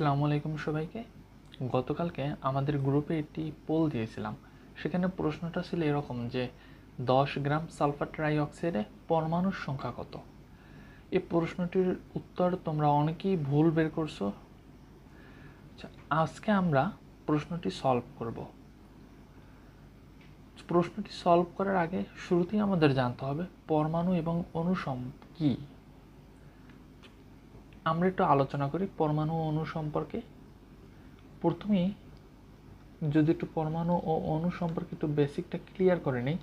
আসসালামু আলাইকুম সবাইকে। গতকালকে আমাদের গ্রুপে একটি পোল দিয়েছিলাম। সেখানে প্রশ্নটা ছিল এরকম যে দশ গ্রাম সালফার ট্রাই অক্সাইডে পরমাণুর সংখ্যা কত? এই প্রশ্নটির উত্তর তোমরা অনেকেই ভুল বের করছ। আচ্ছা, আজকে আমরা প্রশ্নটি সলভ করব। প্রশ্নটি সলভ করার আগে শুরুতেই আমাদের জানতে হবে পরমাণু এবং অণুসম কী? আমরা একটু আলোচনা করি পরমাণু অণু সম্পর্কে। প্রথমেই যদি একটু পরমাণু ও অণু সম্পর্কে একটু বেসিকটা ক্লিয়ার করে নিই।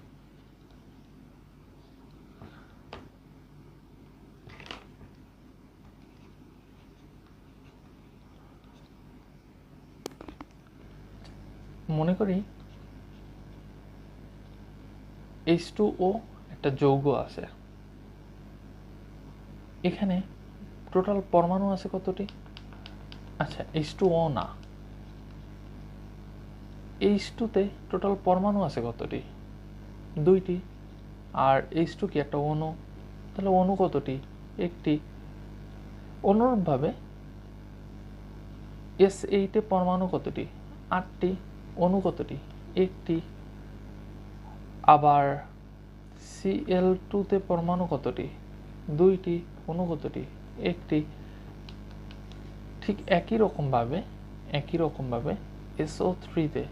মনে করি এইচ টু ও একটা যৌগ আছে। এখানে টোটাল পরমাণু আছে কতটি? আচ্ছা এইচ টু ও না। এইচ টুতে টোটাল পরমাণু আছে কতটি? দুইটি। আর এইচ টু কি একটা অণু? তাহলে অণু কতটি? একটি। অনুরূপভাবে এস এইটে পরমাণু কতটি? আটটি। অণু কতটি? একটি। আবার সিএল টুতে পরমাণু কতটি? দুইটি। অণু কতটি? একটি ঠিক একই রকমভাবে একই রকমভাবে এসও থ্রিতে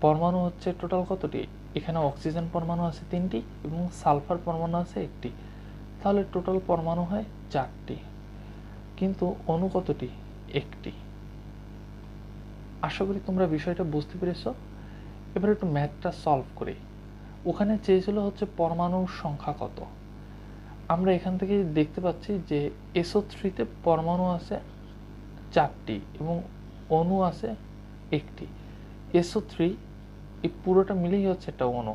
পরমাণু হচ্ছে টোটাল কতটি? এখানে অক্সিজেন পরমাণু আছে তিনটি এবং সালফার পরমাণু আছে একটি। তাহলে টোটাল পরমাণু হয় চারটি, কিন্তু অণু কতটি? একটি। আশা করি তোমরা বিষয়টা বুঝতে পেরেছ। এবার একটু ম্যাথটা সলভ করি। ওখানে চেয়েছিল হচ্ছে পরমাণুর সংখ্যা কত? আমরা এখান থেকে দেখতে পাচ্ছি যে এসও থ্রিতে পরমাণু আছে চারটি এবং অণু আছে একটি। এসও থ্রি এই পুরোটা মিলেই হচ্ছে একটা অণু।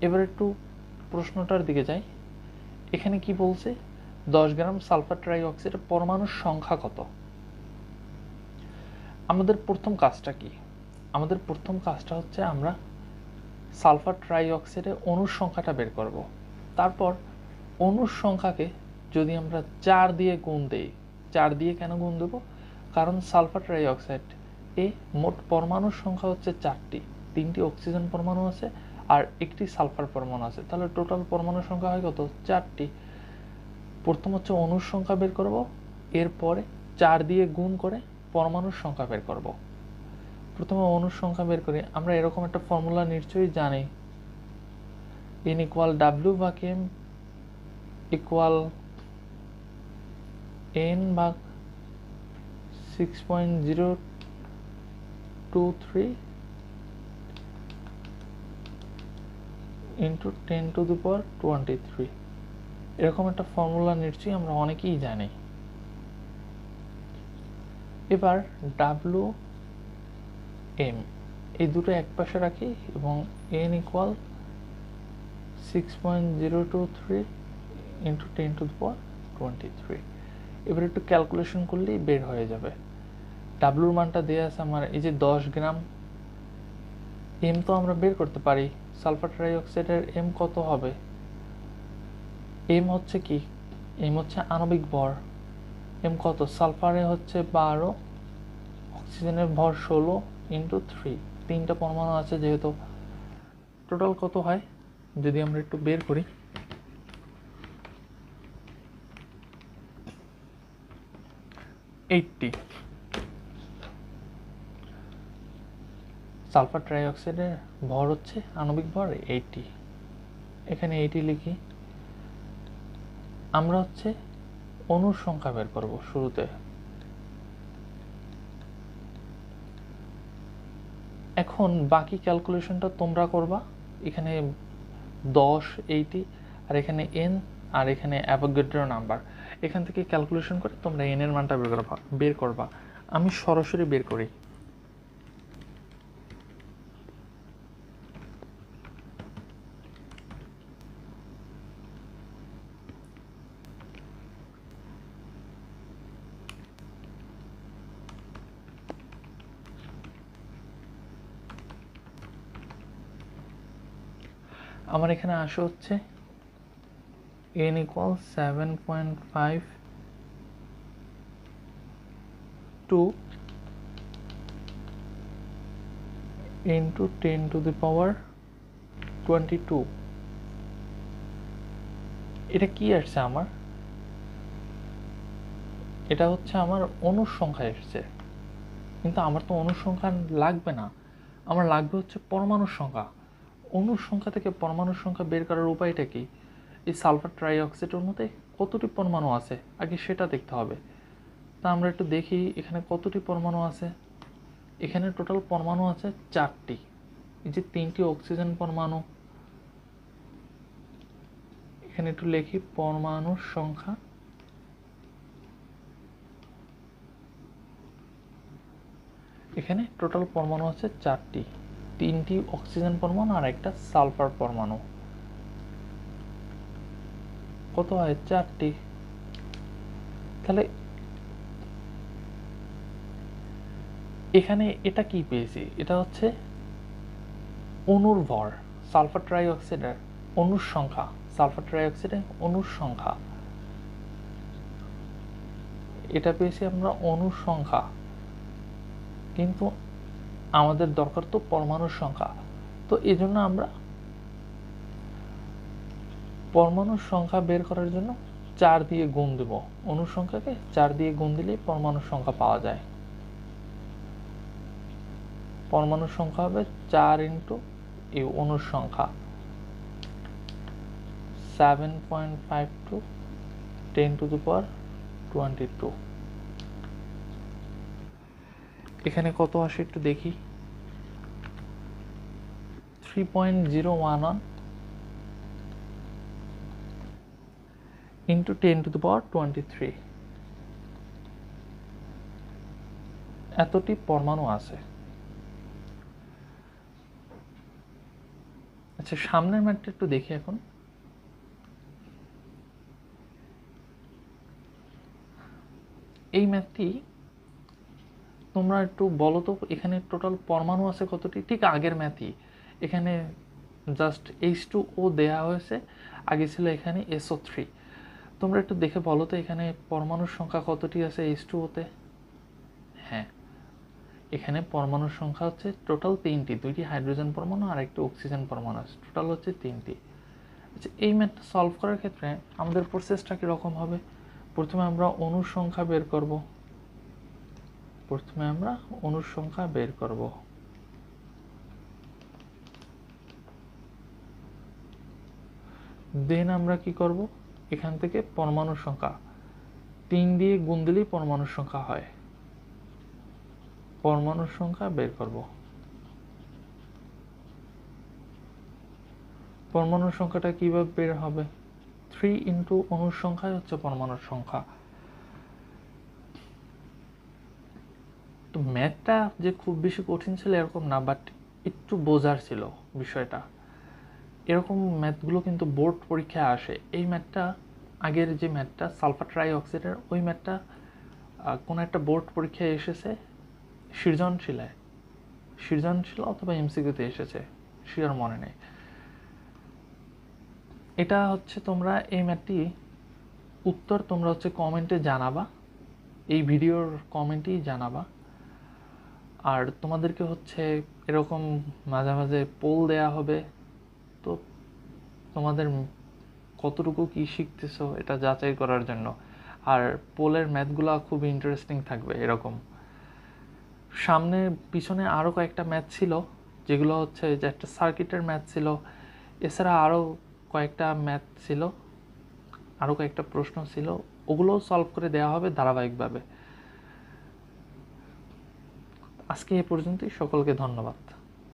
এবার একটু প্রশ্নটার দিকে যাই। এখানে কি বলছে? দশ গ্রাম সালফার ট্রাই অক্সাইডের পরমাণুর সংখ্যা কত? আমাদের প্রথম কাজটা কি? আমাদের প্রথম কাজটা হচ্ছে আমরা সালফার ট্রাই অক্সাইডে অণুর সংখ্যাটা বের করব। তারপর অণুর সংখ্যাকে যদি আমরা চার দিয়ে গুণ দেই, চার দিয়ে কেন গুণ দেবো? কারণ সালফার ট্রাই অক্সাইড এ মোট পরমাণুর সংখ্যা হচ্ছে চারটি। তিনটি অক্সিজেন পরমাণু আছে আর একটি সালফার পরমাণু আছে। তাহলে টোটাল পরমাণুর সংখ্যা হয় কত? চারটি। প্রথম হচ্ছে অণুর সংখ্যা বের করব, এরপরে চার দিয়ে গুণ করে পরমাণুর সংখ্যা বের করব। প্রথমে অণুর সংখ্যা বের করি। আমরা এরকম একটা ফর্মুলা নিশ্চয়ই জানি। এন ইকুয়াল ডাব্লিউ ভাগ এম ইকুয়াল এন ভাগ six point zero two three into ten to the power twenty three এরকম একটা ফর্মুলা নিশ্চয়ই আমরা অনেকেই জানি। এবার ডাব্লু এম এই দুটো এক পাশে রাখি এবং N equal six point zero two three into ten to power twenty three এবার একটু ক্যালকুলেশন করলেই বের হয়ে যাবে। ডাব্লুর মানটা দেওয়া আছে আমার এই যে দশ গ্রাম। এম তো আমরা বের করতে পারি। সালফার ট্রাইঅক্সাইডের এম কত হবে? এম হচ্ছে কি? এম হচ্ছে আণবিক ভর। এম কত? সালফারে হচ্ছে বারো, অক্সিজেনের ভর ষোলো ইন্টু থ্রি তিনটা পরমাণু আছে যেহেতু। টোটাল কত হয়? যদি আমরা একটু বের করি। এইটটি সালফার ট্রাইঅক্সাইডের ভর হচ্ছে আণবিক ভর এইটি এখানে এইটি লিখি। আমরা হচ্ছে অণুর সংখ্যা বের করব শুরুতে। এখন বাকি ক্যালকুলেশনটা তোমরা করবা। এখানে দশ এইটি আর এখানে এন আর এখানে অ্যাভোগেড্রো নাম্বার এখান থেকে ক্যালকুলেশন করে তোমরা এনের মানটা বের করবা বের করবা। আমি সরাসরি বের করি। আমার এখানে আসে হচ্ছে N equal seven point five into into ten to the power twenty two এটা কি আসছে আমার? এটা হচ্ছে আমার অনুসংখ্যা এসছে কিন্তু আমার তো অনুসংখ্যা লাগবে না। আমার লাগবে হচ্ছে পরমাণুর সংখ্যা। অণুর সংখ্যা থেকে পরমাণুর সংখ্যা বের করার উপায়টা কি? এই সালফার ট্রাইঅক্সাইডের মধ্যে কতটি পরমাণু আছে? আগে সেটা দেখতে হবে। তা আমরা একটু দেখি এখানে কতটি পরমাণু আছে। এখানে টোটাল পরমাণু আছে চারটি। এই যে তিনটি অক্সিজেন পরমাণু। এখানে একটু লিখি, পরমাণুর সংখ্যা এখানে টোটাল পরমাণু আছে চারটি। তিনটি অক্সিজেন পরমাণু আর একটা সালফার পরমাণু। কত হয়? চারটি। তাহলে এখানে এটা কি পেয়েছি? এটা হচ্ছে অণুর ভর, সালফার ট্রাইঅক্সাইডের অণুর সংখ্যা, সালফার ট্রাইঅক্সাইডের অণুর সংখ্যা। এটা পেয়েছি আমরা অণুর সংখ্যা। কিন্তু আমাদের দরকার তো পরমাণুর সংখ্যা। তো এই জন্য আমরা পরমাণুর সংখ্যা বের করার জন্য চার দিয়ে গুণ দেব। অণুর সংখ্যাকে চার দিয়ে গুণ দিলেই পরমাণুর সংখ্যা পাওয়া যায়। পরমাণুর সংখ্যা হবে চার ইন্টু এই অণুর সংখ্যা। Seven point five to ten to the power twenty two এখানে কত আসে একটু দেখি। Three point zero one one into ten to the power twenty three এতটি পরমাণু আছে। আচ্ছা সামনের ম্যাটটা একটু দেখি এখন। এই ম্যাথটি তোমরা একটু বলো তো, এখানে টোটাল পরমাণু আছে কতটি? ঠিক আগের ম্যাথই। এখানে জাস্ট এইচ টু ও দেয়া হয়েছে, আগে ছিল এখানে এসও থ্রি তোমরা একটু দেখে বলো তো, এখানে পরমাণুর সংখ্যা কতটি আছে এইচ টু ওতে হ্যাঁ। এখানে পরমাণুর সংখ্যা হচ্ছে টোটাল তিনটি, দুইটি হাইড্রোজেন পরমাণু আর একটি অক্সিজেন পরমাণু আছে। টোটাল হচ্ছে তিনটি। আচ্ছা এই ম্যাথটা সলভ করার ক্ষেত্রে আমাদের প্রসেসটা কীরকম হবে? প্রথমে আমরা অণুর সংখ্যা বের করব। প্রথমে আমরা অণুর সংখ্যা বের করব। দেন আমরা কি করব? এখান থেকে পরমাণুর সংখ্যা। তিন দিয়ে গুণ দিলেই পরমাণুর সংখ্যা হয়। পরমাণুর সংখ্যা বের করব। পরমাণুর সংখ্যাটা কীভাবে বের হবে? থ্রি ইন্টু অণুর সংখ্যাই হচ্ছে পরমাণুর সংখ্যা। তো ম্যাথটা যে খুব বেশি কঠিন ছিল এরকম না বাট একটু বোঝার ছিল বিষয়টা। এরকম ম্যাথগুলো কিন্তু বোর্ড পরীক্ষায় আসে। এই ম্যাথটা, আগের যে ম্যাথটা, সালফার ট্রাই অক্সাইডের ওই ম্যাথটা কোনো একটা বোর্ড পরীক্ষায় এসেছে সৃজনশীলায় সৃজনশীল অথবা এমসিকিউতে এসেছে, শিওর মনে নেই। এটা হচ্ছে তোমরা এই ম্যাথটি, উত্তর তোমরা হচ্ছে কমেন্টে জানাবা। এই ভিডিওর কমেন্টেই জানাবা। আর তোমাদেরকে হচ্ছে এরকম মাঝে মাঝে পোল দেয়া হবে। তো তোমাদের কতটুকু কি শিখতেছো এটা যাচাই করার জন্য। আর পোলের ম্যাথগুলো খুব ইন্টারেস্টিং থাকবে এরকম। সামনে পিছনে আরও কয়েকটা ম্যাথ ছিল, যেগুলো হচ্ছে যে একটা সার্কিটের ম্যাথ ছিল, এছাড়া আরও কয়েকটা ম্যাথ ছিল আরও কয়েকটা প্রশ্ন ছিল, ওগুলোও সলভ করে দেওয়া হবে ধারাবাহিকভাবে। আজকে এ পর্যন্তই। সকলকে ধন্যবাদ।